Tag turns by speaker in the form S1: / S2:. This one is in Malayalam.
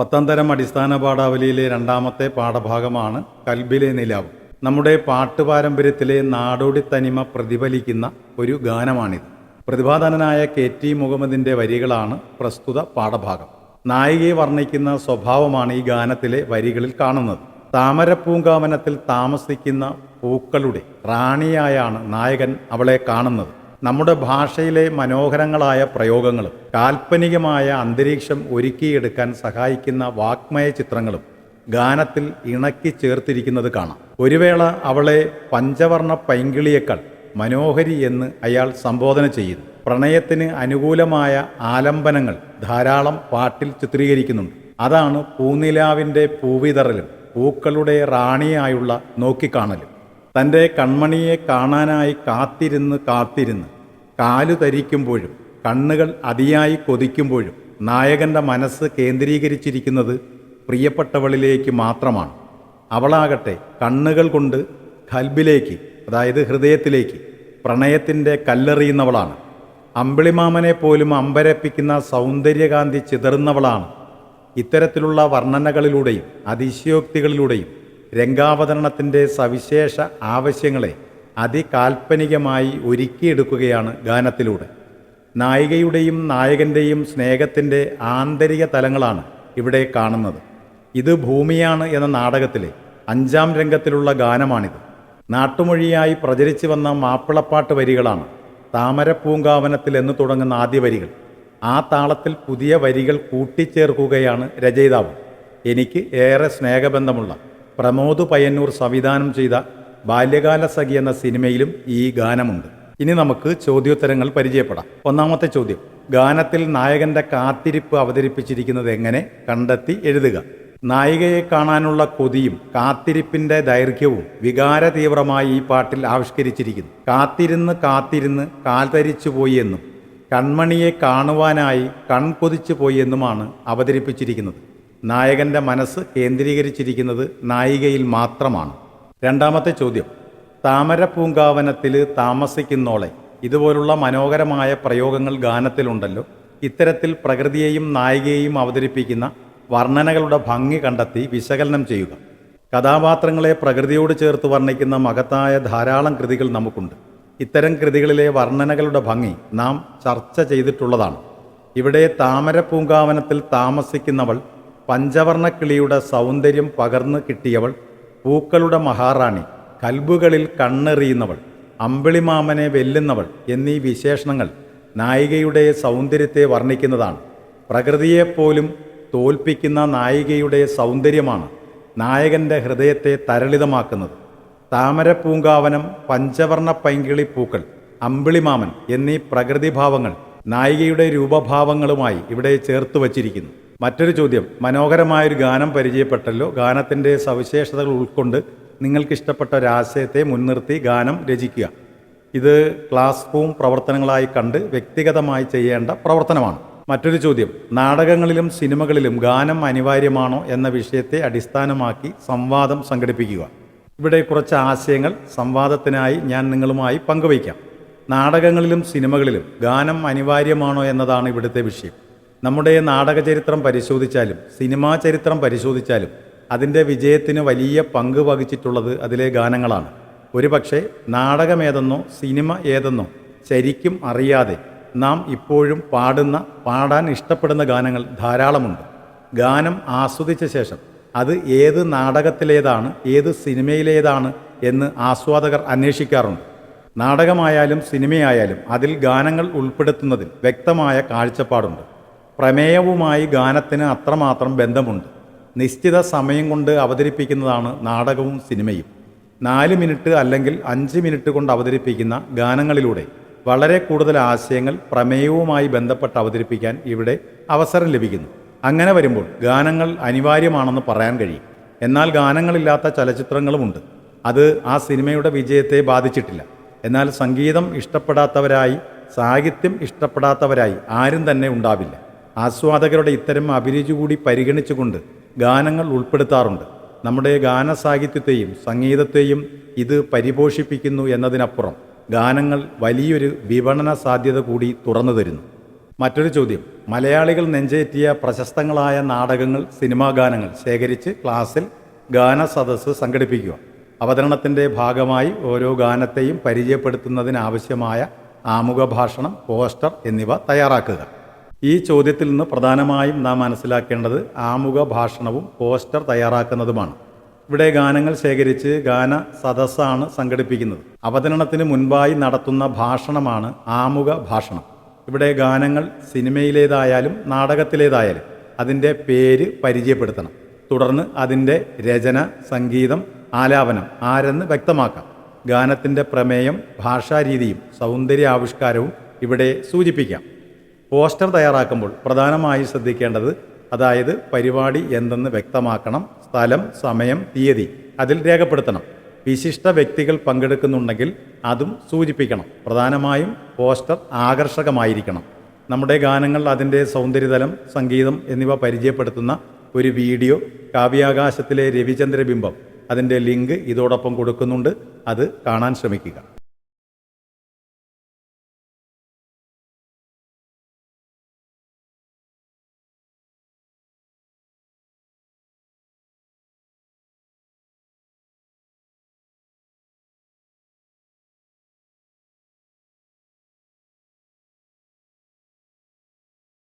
S1: പത്താം തരം അടിസ്ഥാന പാഠാവലിയിലെ രണ്ടാമത്തെ പാഠഭാഗമാണ് കൽബിലെ നിലാവ്. നമ്മുടെ പാട്ട് പാരമ്പര്യത്തിലെ നാടോടി തനിമ പ്രതിഫലിക്കുന്ന ഒരു ഗാനമാണിത്. പ്രതിഭാധനനായ കെ ടി മുഹമ്മദിന്റെ വരികളാണ് പ്രസ്തുത പാഠഭാഗം. നായികയെ വർണിക്കുന്ന സ്വഭാവമാണ് ഈ ഗാനത്തിലെ വരികളിൽ കാണുന്നത്. താമരപ്പൂങ്കാവനത്തിൽ താമസിക്കുന്ന പൂക്കളുടെ റാണിയായാണ് നായകൻ അവളെ കാണുന്നത്. നമ്മുടെ ഭാഷയിലെ മനോഹരങ്ങളായ പ്രയോഗങ്ങളും കാൽപ്പനികമായ അന്തരീക്ഷം ഒരുക്കിയെടുക്കാൻ സഹായിക്കുന്ന വാക്മയ ചിത്രങ്ങളും ഗാനത്തിൽ ഇണക്കി ചേർത്തിരിക്കുന്നത് കാണാം. ഒരു വേള അവളെ പഞ്ചവർണ പൈങ്കിളിയേക്കാൾ മനോഹരി എന്ന് അയാൾ സംബോധന ചെയ്യുന്നു. പ്രണയത്തിന് അനുകൂലമായ ആലംബനങ്ങൾ ധാരാളം പാട്ടിൽ ചിത്രീകരിക്കുന്നുണ്ട്. അതാണ് പൂനിലാവിന്റെ പൂവിതറലും പൂക്കളുടെ റാണിയായുള്ള നോക്കിക്കാണലും. തന്റെ കൺമണിയെ കാണാനായി കാത്തിരുന്ന് കാത്തിരുന്ന് കാലു ധരിക്കുമ്പോഴും കണ്ണുകൾ അതിയായി കൊതിക്കുമ്പോഴും നായകന്റെ മനസ്സ് കേന്ദ്രീകരിച്ചിരിക്കുന്നത് പ്രിയപ്പെട്ടവളിലേക്ക് മാത്രമാണ്. അവളാകട്ടെ കണ്ണുകൾ കൊണ്ട് ഖൽബിലേക്ക് അതായത് ഹൃദയത്തിലേക്ക് പ്രണയത്തിന്റെ കല്ലെറിയുന്നവളാണ്. അമ്പിളിമാമനെ പോലും അമ്പരപ്പിക്കുന്ന സൗന്ദര്യകാന്തി ചിതറുന്നവളാണ്. ഇത്തരത്തിലുള്ള വർണനകളിലൂടെയും അതിശയോക്തികളിലൂടെയും രംഗാവതരണത്തിന്റെ സവിശേഷ ആവശ്യങ്ങളെ അതികാൽപ്പനികമായി ഒരുക്കിയെടുക്കുകയാണ് ഗാനത്തിലൂടെ. നായികയുടെയും നായകന്റെയും സ്നേഹത്തിന്റെ ആന്തരിക തലങ്ങളാണ് ഇവിടെ കാണുന്നത്. ഇത് ഭൂമിയാണ് എന്ന നാടകത്തിലെ അഞ്ചാം രംഗത്തിലുള്ള ഗാനമാണിത്. നാട്ടുമൊഴിയായി പ്രചരിച്ചു വന്ന മാപ്പിളപ്പാട്ട് വരികളാണ് താമരപ്പൂങ്കാവനത്തിൽ എന്ന് തുടങ്ങുന്ന ആദ്യ വരികൾ. ആ താളത്തിൽ പുതിയ വരികൾ കൂട്ടിച്ചേർക്കുകയാണ് രചയിതാവ്. എനിക്ക് ഏറെ സ്നേഹബന്ധമുള്ള പ്രമോദ് പയ്യന്നൂർ സംവിധാനം ചെയ്ത ബാല്യകാല സഖി എന്ന സിനിമയിലും ഈ ഗാനമുണ്ട്. ഇനി നമുക്ക് ചോദ്യോത്തരങ്ങൾ പരിചയപ്പെടാം. ഒന്നാമത്തെ ചോദ്യം. ഗാനത്തിൽ നായകന്റെ കാത്തിരിപ്പ് അവതരിപ്പിച്ചിരിക്കുന്നത് എങ്ങനെ? കണ്ടെത്തി എഴുതുക. നായികയെ കാണാനുള്ള കൊതിയും കാത്തിരിപ്പിന്റെ ദൈർഘ്യവും വികാര തീവ്രമായി ഈ പാട്ടിൽ ആവിഷ്കരിച്ചിരിക്കുന്നു. കാത്തിരുന്ന് കാത്തിരുന്ന് കാൽതരിച്ചു പോയി എന്നും കൺമണിയെ കാണുവാനായി കൺകൊതിച്ചു പോയി എന്നുമാണ് അവതരിപ്പിച്ചിരിക്കുന്നത്. നായകന്റെ മനസ്സ് കേന്ദ്രീകരിച്ചിരിക്കുന്നത് നായികയിൽ മാത്രമാണ്. രണ്ടാമത്തെ ചോദ്യം. താമര പൂങ്കാവനത്തിൽ താമസിക്കുന്നോളെ. ഇതുപോലുള്ള മനോഹരമായ പ്രയോഗങ്ങൾ ഗാനത്തിലുണ്ടല്ലോ. ഇത്തരത്തിൽ പ്രകൃതിയെയും നായികയെയും അവതരിപ്പിക്കുന്ന വർണനകളുടെ ഭംഗി കണ്ടെത്തി വിശകലനം ചെയ്യുക. കഥാപാത്രങ്ങളെ പ്രകൃതിയോട് ചേർത്ത് വർണിക്കുന്ന മഹത്തായ ധാരാളം കൃതികൾ നമുക്കുണ്ട്. ഇത്തരം കൃതികളിലെ വർണനകളുടെ ഭംഗി നാം ചർച്ച ചെയ്തിട്ടുള്ളതാണ്. ഇവിടെ താമര പൂങ്കാവനത്തിൽ താമസിക്കുന്നവൾ പഞ്ചവർണക്കിളിയുടെ സൗന്ദര്യം പകർന്നു കിട്ടിയവൾ പൂക്കളുടെ മഹാറാണി കൽബുകളിൽ കണ്ണെറിയുന്നവൾ അമ്പിളിമാമനെ വെല്ലുന്നവൾ എന്നീ വിശേഷണങ്ങൾ നായികയുടെ സൗന്ദര്യത്തെ വർണിക്കുന്നതാണ്. പ്രകൃതിയെപ്പോലും തോൽപ്പിക്കുന്ന നായികയുടെ സൗന്ദര്യമാണ് നായകന്റെ ഹൃദയത്തെ തരളിതമാക്കുന്നത്. താമരപ്പൂങ്കാവനം പഞ്ചവർണ പൈങ്കിളി പൂക്കൾ അമ്പിളിമാമൻ എന്നീ പ്രകൃതിഭാവങ്ങൾ നായികയുടെ രൂപഭാവങ്ങളുമായി ഇവിടെ ചേർത്ത് വച്ചിരിക്കുന്നു. മറ്റൊരു ചോദ്യം. മനോഹരമായൊരു ഗാനം പരിചയപ്പെട്ടല്ലോ. ഗാനത്തിന്റെ സവിശേഷതകൾ ഉൾക്കൊണ്ട് നിങ്ങൾക്കിഷ്ടപ്പെട്ട ഒരാശയത്തെ മുൻനിർത്തി ഗാനം രചിക്കുക. ഇത് ക്ലാസ് റൂം പ്രവർത്തനങ്ങളായി കണ്ട് വ്യക്തിഗതമായി ചെയ്യേണ്ട പ്രവർത്തനമാണ്. മറ്റൊരു ചോദ്യം. നാടകങ്ങളിലും സിനിമകളിലും ഗാനം അനിവാര്യമാണോ എന്ന വിഷയത്തെ അടിസ്ഥാനമാക്കി സംവാദം സംഘടിപ്പിക്കുക. ഇവിടെ കുറച്ച് ആശയങ്ങൾ സംവാദത്തിനായി ഞാൻ നിങ്ങളുമായി പങ്കുവയ്ക്കാം. നാടകങ്ങളിലും സിനിമകളിലും ഗാനം അനിവാര്യമാണോ എന്നതാണ് ഇവിടുത്തെ വിഷയം. നമ്മുടെ നാടക ചരിത്രം പരിശോധിച്ചാലും സിനിമാ ചരിത്രം പരിശോധിച്ചാലും അതിന്റെ വിജയത്തിന് വലിയ പങ്ക് വഹിച്ചിട്ടുള്ളത് അതിലെ ഗാനങ്ങളാണ്. ഒരുപക്ഷെ നാടകമേതെന്നോ സിനിമ ഏതെന്നോ ശരിക്കും അറിയാതെ നാം ഇപ്പോഴും പാടുന്ന പാടാൻ ഇഷ്ടപ്പെടുന്ന ഗാനങ്ങൾ ധാരാളമുണ്ട്. ഗാനം ആസ്വദിച്ച ശേഷം അത് ഏത് നാടകത്തിലേതാണ് ഏത് സിനിമയിലേതാണ് എന്ന് ആസ്വാദകർ അന്വേഷിക്കാറുണ്ട്. നാടകമായാലും സിനിമയായാലും അതിൽ ഗാനങ്ങൾ ഉൾപ്പെടുത്തുന്നതിൽ വ്യക്തമായ കാഴ്ചപ്പാടുണ്ട്. പ്രമേയവുമായി ഗാനത്തിന് അത്രമാത്രം ബന്ധമുണ്ട്. നിശ്ചിത സമയം കൊണ്ട് അവതരിപ്പിക്കുന്നതാണ് നാടകവും സിനിമയും. നാല് മിനിറ്റ് അല്ലെങ്കിൽ അഞ്ച് മിനിറ്റ് കൊണ്ട് അവതരിപ്പിക്കുന്ന ഗാനങ്ങളിലൂടെ വളരെ കൂടുതൽ ആശയങ്ങൾ പ്രമേയവുമായി ബന്ധപ്പെട്ട് അവതരിപ്പിക്കാൻ ഇവിടെ അവസരം ലഭിക്കുന്നു. അങ്ങനെ വരുമ്പോൾ ഗാനങ്ങൾ അനിവാര്യമാണെന്ന് പറയാൻ കഴിയും. എന്നാൽ ഗാനങ്ങളില്ലാത്ത ചലച്ചിത്രങ്ങളുമുണ്ട്. അത് ആ സിനിമയുടെ വിജയത്തെ ബാധിച്ചിട്ടില്ല. എന്നാൽ സംഗീതം ഇഷ്ടപ്പെടാത്തവരായി സാഹിത്യം ഇഷ്ടപ്പെടാത്തവരായി ആരും തന്നെ ഉണ്ടാവില്ല. ആസ്വാദകരുടെ ഇത്തരം അഭിരുചി കൂടി പരിഗണിച്ചുകൊണ്ട് ഗാനങ്ങൾ ഉൾപ്പെടുത്താറുണ്ട്. നമ്മുടെ ഗാനസാഹിത്യത്തെയും സംഗീതത്തെയും ഇത് പരിപോഷിപ്പിക്കുന്നു എന്നതിനപ്പുറം ഗാനങ്ങൾ വലിയൊരു വിപണന സാധ്യത കൂടി തുറന്നു തരുന്നു. മറ്റൊരു ചോദ്യം. മലയാളികൾ നെഞ്ചേറ്റിയ പ്രശസ്തങ്ങളായ നാടകങ്ങൾ സിനിമാ ഗാനങ്ങൾ ശേഖരിച്ച് ക്ലാസ്സിൽ ഗാന സദസ്സ് സംഘടിപ്പിക്കുക. അവതരണത്തിന്റെ ഭാഗമായി ഓരോ ഗാനത്തെയും പരിചയപ്പെടുത്തുന്നതിനാവശ്യമായ ആമുഖ ഭാഷണം പോസ്റ്റർ എന്നിവ തയ്യാറാക്കുക. ഈ ചോദ്യത്തിൽ നിന്ന് പ്രധാനമായും നാം മനസ്സിലാക്കേണ്ടത് ആമുഖ ഭാഷണവും പോസ്റ്റർ തയ്യാറാക്കുന്നതുമാണ്. ഇവിടെ ഗാനങ്ങൾ ശേഖരിച്ച് ഗാന സദസ്സാണ് സംഘടിപ്പിക്കുന്നത്. അവതരണത്തിന് മുൻപായി നടത്തുന്ന ഭാഷണമാണ് ആമുഖ ഭാഷണം. ഇവിടെ ഗാനങ്ങൾ സിനിമയിലേതായാലും നാടകത്തിലേതായാലും അതിന്റെ പേര് പരിചയപ്പെടുത്തണം. തുടർന്ന് അതിന്റെ രചന സംഗീതം ആലാപനം ആരെന്ന് വ്യക്തമാക്കാം. ഗാനത്തിന്റെ പ്രമേയം ഭാഷാരീതിയും സൗന്ദര്യാവിഷ്കാരവും ഇവിടെ സൂചിപ്പിക്കാം. പോസ്റ്റർ തയ്യാറാക്കുമ്പോൾ പ്രധാനമായി ശ്രദ്ധിക്കേണ്ടത് അതായത് പരിപാടി എന്തെന്ന് വ്യക്തമാക്കണം സ്ഥലം സമയം തീയതി അതിൽ രേഖപ്പെടുത്തണം. വിശിഷ്ട വ്യക്തികൾ പങ്കെടുക്കുന്നുണ്ടെങ്കിൽ അതും സൂചിപ്പിക്കണം. പ്രധാനമായും പോസ്റ്റർ ആകർഷകമായിരിക്കണം. നമ്മുടെ ഗാനങ്ങൾ അതിന്റെ സൗന്ദര്യതലം സംഗീതം എന്നിവ പരിചയപ്പെടുത്തുന്ന ഒരു വീഡിയോ കാവ്യാകാശത്തിലെ രവിചന്ദ്ര ബിംബം അതിന്റെ ലിങ്ക് ഇതോടൊപ്പം കൊടുക്കുന്നുണ്ട്. അത് കാണാൻ ശ്രമിക്കുക.